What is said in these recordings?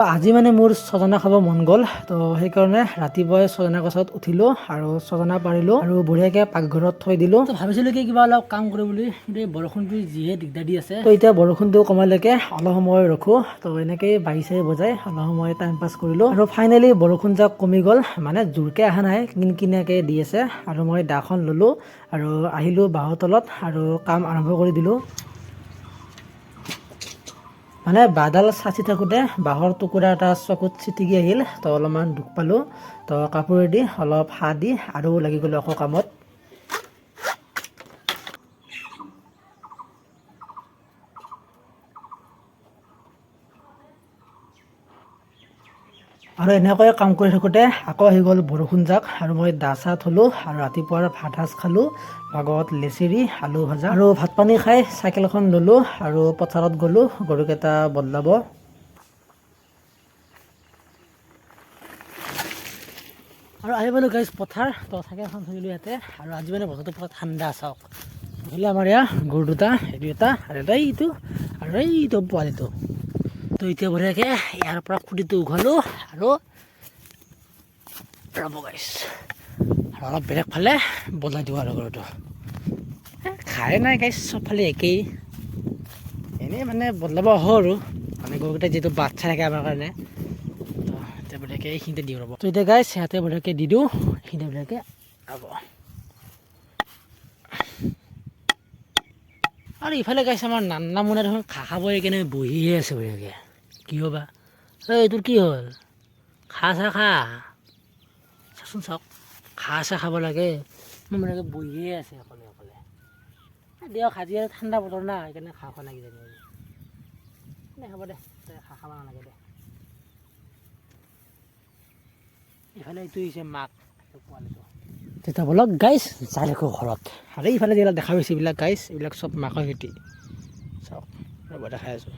আজি মানে মোৰ ছজনা খাব মন গ'ল তো সেইকাৰণে ৰাতিপুৱাই ছজনা গছত উঠিলোঁ আৰু ছজনা পাৰিলোঁ আৰু বঢ়িয়াকৈ পাকঘৰত থৈ দিলোঁ। তো ভাবিছিলোঁ কি কিবা অলপ কাম কৰোঁ বুলি কিন্তু এই বৰষুণটো যিহে দিগদাৰ দি আছে। তো এতিয়া বৰষুণটো কমালৈকে অলপ সময় ৰখোঁ তো এনেকেই বাঢ়ি চাহি বজাই অলপ সময় টাইম পাছ কৰিলোঁ। আৰু ফাইনেলি বৰষুণ যাক কমি গ'ল মানে জোৰকৈ অহা নাই কিন কিনিয়াকৈ দি আছে। আৰু মই দাখন ল'লোঁ আৰু আহিলোঁ বাঁহৰ তলত আৰু কাম আৰম্ভ কৰি দিলোঁ। মানে বাঁহডাল চাচি থাকোঁতে বাঁহৰ টুকুৰা এটা চকুত চিটিকি আহিল তো অলপমান দুখ পালোঁ। তো কাপোৰেদি অলপ হাত দি আৰু লাগি গ'লোঁ আকৌ কামত আৰু এনেকৈ কাম কৰি থাকোঁতে আকৌ আহি গ'ল বৰষুণ যাক আৰু মই দা চাহ থলোঁ আৰু ৰাতিপুৱাৰ ভাত সাজ খালোঁ লগত লেচিৰি আলু ভাজা আৰু ভাত পানী খাই চাইকেলখন ল'লোঁ আৰু পথাৰত গ'লোঁ গৰুকেইটা বদলাব। আৰু আহি পালোঁ গাইজ পথাৰ তো চাইকেলখন থৈ দিলোঁ ইয়াতে আৰু আজি মানে বতৰটো পুৰা ঠাণ্ডা চাওক। আমাৰ ইয়াৰ গৰু দুটা এইটো এটা আৰু এইটো আৰু এইটো পোৱালিটো। তো এতিয়া বঢ়িয়াকৈ ইয়াৰ পৰা খুটিটো উঘালোঁ। আৰু ৰ'ব গাইছ আৰু অলপ বেলেগ ফালে বদলাই দিওঁ আৰু গৰুটো এ, খাই নাই গাইছ চবফালে একেই। এনেই মানে বদলাব আহোঁ আৰু। মানে গৰুকেইটা যিহেতু বাচ্ছা থাকে আমাৰ কাৰণে। তো এতিয়া বঢ়িয়াকৈ এইখিনিতে দিওঁ ৰ'ব। তো এতিয়া গাইছ সিহঁতে বঢ়িয়াকৈ দি দিওঁ। এইখিনিতে বঢ়িয়াকৈ ৰ'ব আৰু ইফালে গাইছে আমাৰ নান্না মুনা দেখোন খা খাব কেনে বহিহে আছে বঢ়িয়াকৈ। কিয় বা ঐ তোৰ কি হ'ল? খা, চা, খা। চাচোন চাওক খা, চা, খাব লাগে। মোৰ মানে বহিয়ে আছে অকলে অকলে। দিয়ক আজি আৰু ঠাণ্ডা বতৰ না, সেইকাৰণে খা খোৱা কিজানি আজি দে, হ'ব দে খা, খাব নালাগে দে। ইফালে এইটো হৈছে মাক পোৱালিটো। তেতিয়া বলক গাইছ যাই থাকোঁ ঘৰত। আৰু ইফালে যিবিলাক দেখা পাইছে, এইবিলাক গাইছ এইবিলাক চব মাকৈ খেতি। চাওক ৰ'ব, দেখাই আছোঁ।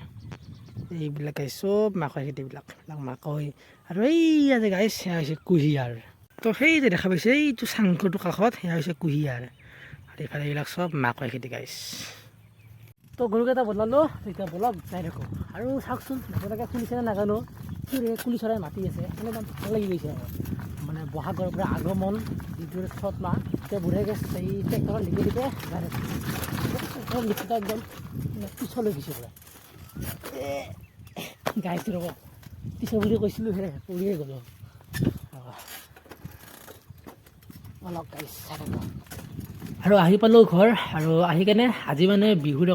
এইবিলাক চব মাকৈ খেতিবিলাক এইবিলাক মাকৈ আৰু এইয়া যে গাইছ সেয়া হৈছে কুঁহিয়াৰ। তো সেই যে দেখা পাইছে, এইটো চাংঘৰটোৰ কাষত সেয়া হৈছে কুঁহিয়াৰ। আৰু এইফালে এইবিলাক চব মাকৈ খেতি গাইছ তো গৰুকেইটা বদলালোঁ, তেতিয়া বলক যাই থাকোঁ। আৰু চাওকচোন, আপোনালোকে শুনিছেনে নাজানো? কুলি চৰাই মাতি আছে মানে ইমান ভালো লাগি গৈছে। আৰু মানে বহাগৰ পৰা আগমন যিটো চ'ত মাহ, এতিয়া বুঢ়াকে এই ট্ৰেক্টৰত লিখি লিখে যাই ট্ৰেক্টৰত লিখোঁতে একদম মানে পিছলৈ গৈছে পুৰা গাইছোঁ ৰ'ব পিছৰ বুলি কৈছিলোঁ হে পৰিয়ে গ'লোঁ। অলপ গাইছ আৰু আহি পালোঁ ঘৰ, আৰু আহি কেনে আজি মানে বিহুৰ